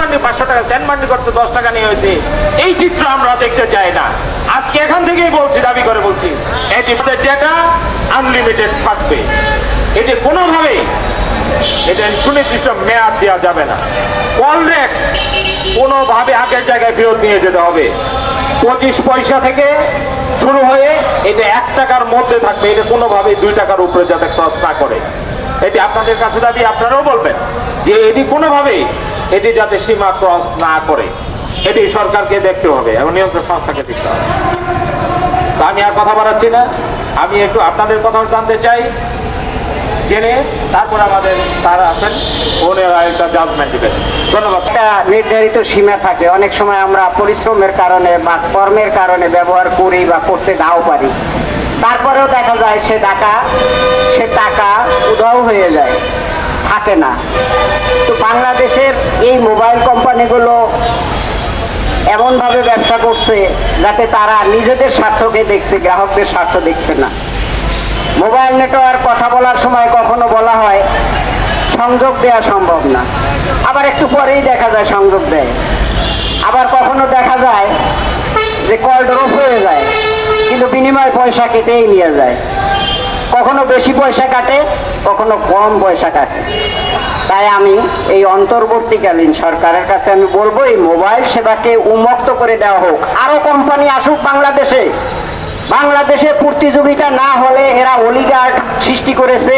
মান্ডি পাঁচশো টাকা, সেন্ট মান্ডি করতে দশ টাকা নিয়ে হয়েছে। এই চিত্র আমরা দেখতে চাই না। আজকে এখান থেকেই বলছি, দাবি করে বলছি, এটি ডেটা আনলিমিটেড থাকবে। এটি কোনোভাবেই, এটা সুনির্দিষ্ট মেয়াদ দেওয়া যাবে না। কল রেট কোনোভাবে আগের জায়গায় ফেরত নিয়ে যেতে হবে। পঁচিশ পয়সা থেকে শুরু হয়ে এটা এক টাকার মধ্যে থাকবে, এটা কোনোভাবে দুই টাকার উপরে যাতে ক্রস না করে। এটি আপনাদের কাছে দাবি, আপনারাও বলবেন। যে এটি কোনোভাবেই এটি যাতে সীমা ক্রস না করে। এটি সরকারকে দেখতে হবে এবং নিয়ন্ত্রণ সংস্থাকে দেখতে হবে। তা আমি আর কথা বাড়াচ্ছি না। আমি একটু আপনাদের কথাও জানতে চাই। জেনে তারপর আমাদের তারা আছেন। ওনারা একটা জাজমেন্ট দিবেন। নির্ধারিত সীমা থাকে। অনেক সময় আমরা পরিশ্রমের কারণে বা কর্মের কারণে ব্যবহার করি বা করতে নাও পারি। তারপরেও দেখা যায় সে টাকা সে টাকা উধাও হয়ে যায়, থাকে না। তো বাংলাদেশের এই মোবাইল কোম্পানিগুলো এমনভাবে ব্যবসা করছে যাতে তারা নিজেদের স্বার্থকে দেখছে, গ্রাহকদের স্বার্থ দেখছে না। মোবাইল নেটওয়ার্ক কথা বলার সময় কখনো বলা হয়, সংযোগ দেওয়া সম্ভব না। আবার একটু পরেই দেখা যায় সংযোগ দেয়। আবার কখনো দেখা যায় যে কল ড্রপ হয়ে যায়, কিন্তু বিনিময় পয়সা কেটেই নিয়ে যায়। কখনো বেশি পয়সা কাটে, কখনো কম পয়সা কাটে। তাই আমি এই অন্তর্বর্তীকালীন সরকারের কাছে আমি বলব, এই মোবাইল সেবাকে উন্মুক্ত করে দেওয়া হোক। আরও কোম্পানি আসুক বাংলাদেশে। বাংলাদেশে প্রতিযোগিতা না হলে এরা অলিগার্ড সৃষ্টি করেছে।